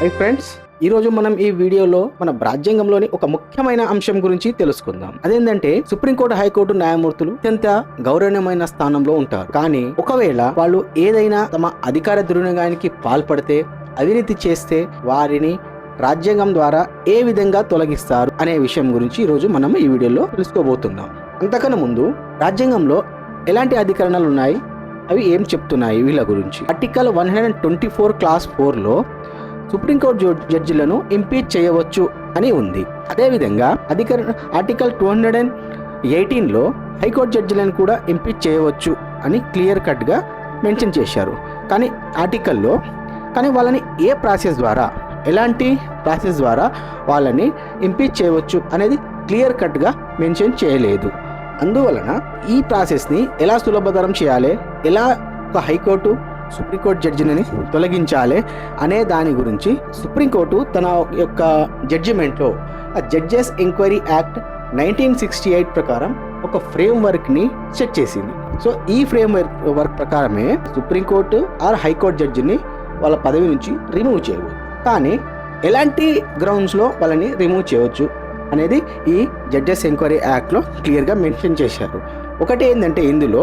Hi friends ఈ రోజు మనం ఈ వీడియోలో మన రాజ్యాంగంలోని ఒక ముఖ్యమైన అంశం గురించి తెలుసుకుందాం. అదేంటంటే సుప్రీంకోర్టు హైకోర్టు న్యాయమూర్తులు అత్యంత గౌరవనీయమైన స్థానంలో ఉంటారు. కానీ ఒకవేళ వాళ్ళు ఏదైనా తమ అధికార దుర్వినియోగానికి పాల్పడితే అవినీతి చేస్తే వారిని రాజ్యాంగం ద్వారా ఏ విధంగా తొలగిస్తారు అనే విషయం గురించి ఈరోజు మనం ఈ వీడియోలో తెలుసుకోబోతున్నాం. అంతకన్నా ముందు రాజ్యాంగంలో ఎలాంటి అధికరణలు ఉన్నాయి? అవి ఏం చెప్తున్నాయి వీళ్ళ గురించి? Article one hundred twenty four class ఫోర్లో సుప్రీంకోర్టు జడ్జిలను ఇంపీచ్ చేయవచ్చు అని ఉంది. అదేవిధంగా అధిక ఆర్టికల్ టూ హండ్రెడ్ అండ్ ఎయిటీన్లో హైకోర్టు జడ్జిలను కూడా ఇంపీచ్ చేయవచ్చు అని క్లియర్ కట్గా మెన్షన్ చేశారు. కానీ ఆర్టికల్లో కానీ వాళ్ళని ఏ ప్రాసెస్ ద్వారా ఎలాంటి ప్రాసెస్ ద్వారా వాళ్ళని ఇంపీచ్ చేయవచ్చు అనేది క్లియర్ కట్గా మెన్షన్ చేయలేదు. అందువలన ఈ ప్రాసెస్ని ఎలా సులభతరం చేయాలి? ఎలా ఒక హైకోర్టు సుప్రీంకోర్టు జడ్జిని తొలగించాలి అనే దాని గురించి సుప్రీంకోర్టు తన యొక్క జడ్జిమెంట్లో ఆ judges enquiry act nineteen sixty eight ప్రకారం ఒక ఫ్రేమ్ వర్క్ని సెట్ చేసింది. సో ఈ ఫ్రేమ్ వర్క్ ప్రకారమే supreme court or high court జడ్జిని వాళ్ళ పదవి నుంచి రిమూవ్ చేయవచ్చు. కానీ ఎలాంటి గ్రౌండ్స్లో వాళ్ళని రిమూవ్ చేయవచ్చు అనేది ఈ జడ్జెస్ ఎంక్వైరీ యాక్ట్లో క్లియర్గా మెన్షన్ చేశారు. ఒకటి ఏంటంటే ఇందులో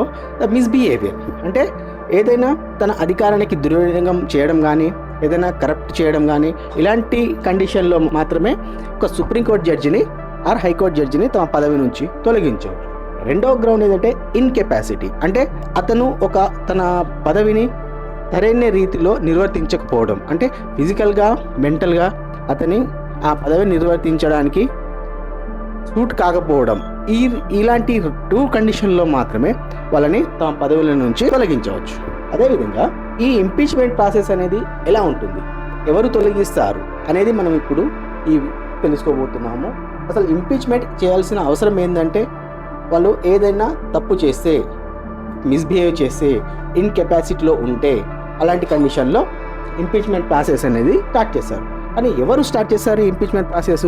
మిస్బిహేవియర్ అంటే ఏదైనా తన అధికారానికి దుర్వినియోగం చేయడం కానీ ఏదైనా కరప్ట్ చేయడం కానీ ఇలాంటి కండిషన్లో మాత్రమే ఒక సుప్రీంకోర్టు జడ్జిని ఆర్ హైకోర్టు జడ్జిని తమ పదవి నుంచి తొలగించారు. రెండవ గ్రౌండ్ ఏదంటే ఇన్కెపాసిటీ అంటే అతను ఒక తన పదవిని సరైన రీతిలో నిర్వర్తించకపోవడం. అంటే ఫిజికల్గా మెంటల్గా అతని ఆ పదవిని నిర్వర్తించడానికి సూట్ కాకపోవడం. ఈ ఇలాంటి టూ కండిషన్లో మాత్రమే వాళ్ళని తమ పదవుల నుంచి తొలగించవచ్చు. అదేవిధంగా ఈ ఇంపీచ్మెంట్ ప్రాసెస్ అనేది ఎలా ఉంటుంది? ఎవరు తొలగిస్తారు అనేది మనం ఇప్పుడు ఈ తెలుసుకోబోతున్నాము. అసలు ఇంపీచ్మెంట్ చేయాల్సిన అవసరం ఏంటంటే వాళ్ళు ఏదైనా తప్పు చేస్తే మిస్బిహేవ్ చేస్తే ఇన్కెపాసిటీలో ఉంటే అలాంటి కండిషన్లో ఇంపీచ్మెంట్ ప్రాసెస్ అనేది స్టార్ట్ చేస్తారు. అని ఎవరు స్టార్ట్ చేస్తారు ఈ ఇంపీచ్మెంట్ ప్రాసెస్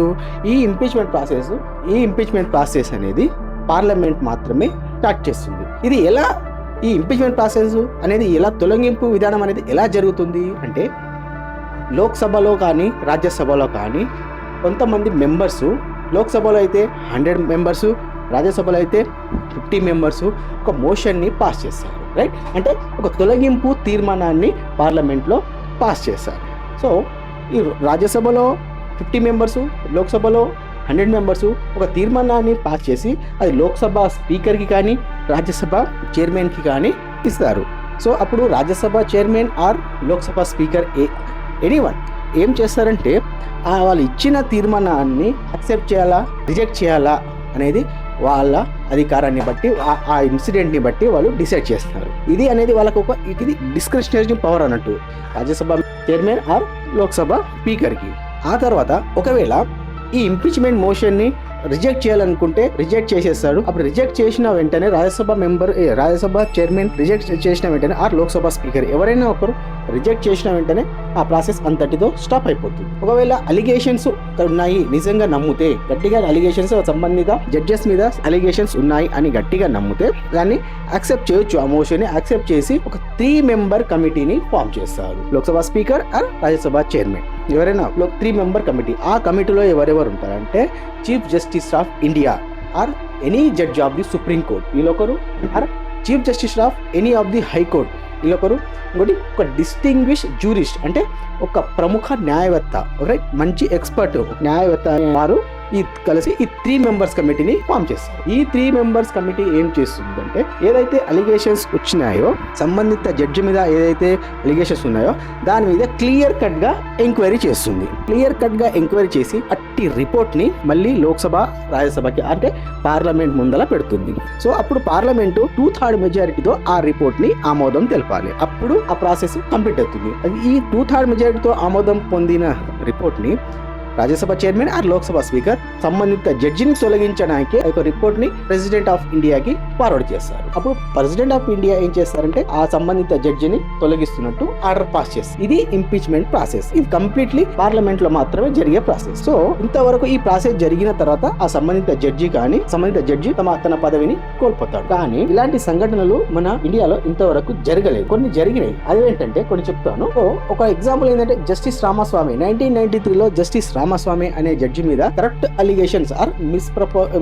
ఈ ఇంపీచ్మెంట్ ప్రాసెస్ ఈ ఇంపీచ్మెంట్ ప్రాసెస్ అనేది పార్లమెంట్ మాత్రమే స్టార్ట్ చేస్తుంది. ఇది ఎలా ఈ ఇంపీచ్మెంట్ ప్రాసెస్ అనేది ఎలా తొలగింపు విధానం అనేది ఎలా జరుగుతుంది? అంటే లోక్సభలో కానీ రాజ్యసభలో కానీ కొంతమంది మెంబర్సు లోక్సభలో అయితే హండ్రెడ్ మెంబర్సు రాజ్యసభలో అయితే ఫిఫ్టీ మెంబర్సు ఒక మోషన్ని పాస్ చేస్తారు రైట్ అంటే ఒక తొలగింపు తీర్మానాన్ని పార్లమెంట్లో పాస్ చేస్తారు సో ఈ రాజ్యసభలో ఫిఫ్టీ మెంబర్సు లోక్సభలో హండ్రెడ్ మెంబర్స్ ఒక తీర్మానాన్ని పాస్ చేసి అది లోక్సభ స్పీకర్కి కానీ రాజ్యసభ చైర్మన్కి కానీ ఇస్తారు. సో అప్పుడు Rajya Sabha chairman or Lok Sabha speaker A anyone ఏం చేస్తారంటే ఆ వాళ్ళు ఇచ్చిన తీర్మానాన్ని అక్సెప్ట్ చేయాలా రిజెక్ట్ చేయాలా అనేది వాళ్ళ అధికారాన్ని బట్టి ఆ- ఆ ఇన్సిడెంట్ని బట్టి వాళ్ళు డిసైడ్ చేస్తారు. ఇది అనేది వాళ్ళకు ఒక ఇది డిస్క్రిప్షనరీ పవర్ అన్నట్టు. రాజ్యసభ చైర్మన్ ఆర్ లోక్సభ స్పీకర్కి. ఆ తర్వాత ఒకవేళ ఈ ఇంపీచ్మెంట్ మోషన్ని రిజెక్ట్ చేయాలనుకుంటే రిజెక్ట్ చేసేస్తాడు. అప్పుడు రిజెక్ట్ చేసిన వెంటనే Rajya Sabha member Rajya Sabha chairman reject చేసిన వెంటనే ఆర్ లోక్సభ స్పీకర్. ఎవరైనా ఒకరు రిజెక్ట్ చేసిన వెంటనే ఆ ప్రాసెస్ అంతటితో స్టాప్ అయిపోతుంది. ఒకవేళ అలిగేషన్స్ ఉన్నాయి నిజంగా నమ్మితే గట్టిగా అలిగేషన్స్ సంబంధిత జడ్జెస్ మీద అలిగేషన్స్ ఉన్నాయి అని గట్టిగా నమ్మితే దాన్ని యాక్సెప్ట్ చేయొచ్చు. ఆ మోషన్ యాక్సెప్ట్ చేసి ఒక త్రీ మెంబర్ కమిటీని ఫామ్ చేస్తారు. Lok Sabha speaker or Rajya Sabha chairman. ఎవరైనా త్రీ మెంబర్ కమిటీ ఆ కమిటీలో ఎవరెవరు ఉంటారంటే chief justice of India or any judge of the supreme court. వీళ్ళొకరు or chief justice of any of the high court వీళ్ళొకరు ఇంకోటి ఒక distinguish jurist అంటే ఒక ప్రముఖ న్యాయవేత్త రైట్ మంచి ఎక్స్పర్ట్. న్యాయవేత్త వారు ఈ కలిసి ఈ త్రీ మెంబర్స్ కమిటీని ఫామ్ చేస్తారు. ఈ త్రీ మెంబర్స్ కమిటీ ఏం చేస్తుందంటే ఏదైతే అలిగేషన్స్ వచ్చినాయో సంబంధిత జడ్జి మీద ఏదైతే అలిగేషన్స్ ఉన్నాయో దాని మీద క్లియర్ కట్గా ఎంక్వైరీ చేస్తుంది. క్లియర్ కట్గా ఎంక్వైరీ చేసి అట్టి రిపోర్ట్ని మళ్ళీ లోక్సభ రాజ్యసభకి అంటే పార్లమెంట్ ముందల పెడుతుంది. సో అప్పుడు పార్లమెంటు టూ థర్డ్ మెజారిటీతో ఆ రిపోర్ట్ని ఆమోదం తెలపాలి. అప్పుడు ఆ ప్రాసెస్ కంప్లీట్ అవుతుంది. ఈ టూ థర్డ్ మెజారిటీతో ఆమోదం పొందిన రిపోర్ట్ని Rajya Sabha chairman or Lok Sabha speaker సంబంధిత జడ్జిని తొలగించడానికి ఒక రిపోర్ట్ని ప్రెసిడెంట్ ఆఫ్ ఇండియాకి ఫార్వర్డ్ చేస్తారు అప్పుడు ప్రెసిడెంట్ ఆఫ్ ఇండియా ఏం చేస్తారంటే ఆ సంబంధిత జడ్జిని తొలగిస్తున్నట్టు ఆర్డర్ పాస్ చేస్తారు. ఇది ఇంపీచ్మెంట్ ప్రాసెస్ ఇది కంప్లీట్లీ పార్లమెంట్లో మాత్రమే జరిగే ప్రాసెస్ సో ఇంతవరకు ఈ ప్రాసెస్ జరిగిన తర్వాత ఆ సంబంధిత జడ్జి కానీ సంబంధిత జడ్జి తమ తన పదవిని కోల్పోతాడు కానీ ఇలాంటి సంఘటనలు మన ఇండియాలో ఇంతవరకు జరగలేదు. కొన్ని జరిగినాయి. అదేంటంటే కొన్ని చెప్తాను. ఒక ఎగ్జాంపుల్ ఏంటంటే జస్టిస్ రామస్వామి నైన్టీన్ నైన్టీ త్రీలో జస్టిస్ రామస్వామి అనే జడ్జి మీద correct allegations or miss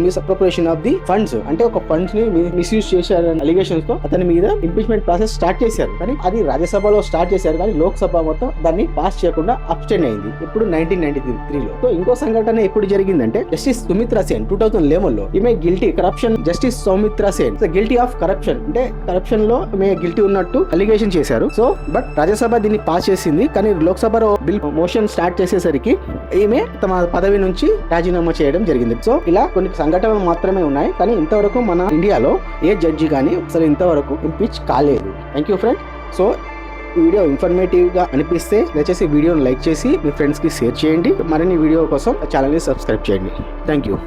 miss of the funds అంటే ఒక ఫండ్స్ని మిస్యూజ్ చేశారని అలిగేషన్స్తో అతని మీద ఇంపీచ్మెంట్ ప్రాసెస్ స్టార్ట్ చేశారు. కానీ అది రాజ్యసభలో స్టార్ట్ చేశారు. కానీ లోక్సభ మొత్తం దాన్ని పాస్ చేయకుండా అబ్స్టెండ్ అయింది. ఇప్పుడు నైన్టీన్ నైన్టీ త్రీలో సో ఇంకో సంఘటన ఎప్పుడు జరిగిందంటే justice Sumitra Sen two thousand లెవెన్లో. ఈమె guilty corruption justice Soumitra Sen guilty of corruption అంటే కరప్షన్లో ఈమె గిల్టీ ఉన్నట్టు అలిగేషన్ చేశారు. సో బట్ రాజ్యసభ దీన్ని పాస్ చేసింది. కానీ లోక్సభలో బిల్ మోషన్ స్టార్ట్ చేసేసరికి ఈమె తమ పదవి నుంచి రాజీనామా చేయడం జరిగింది. సో ఇలా కొన్ని సంఘటనలు మాత్రమే ఉన్నాయి. కానీ ఇంతవరకు మన ఇండియాలో ఏ జడ్జి కానీ అసలు ఇంతవరకు ఇంపీచ్ కాలేదు. Thank you friend. సో ఈ వీడియో ఇన్ఫర్మేటివ్గా అనిపిస్తే దయచేసి వీడియోని లైక్ చేసి మీ ఫ్రెండ్స్కి షేర్ చేయండి. మరిన్ని వీడియో కోసం ఛానల్ని సబ్స్క్రైబ్ చేయండి. Thank you.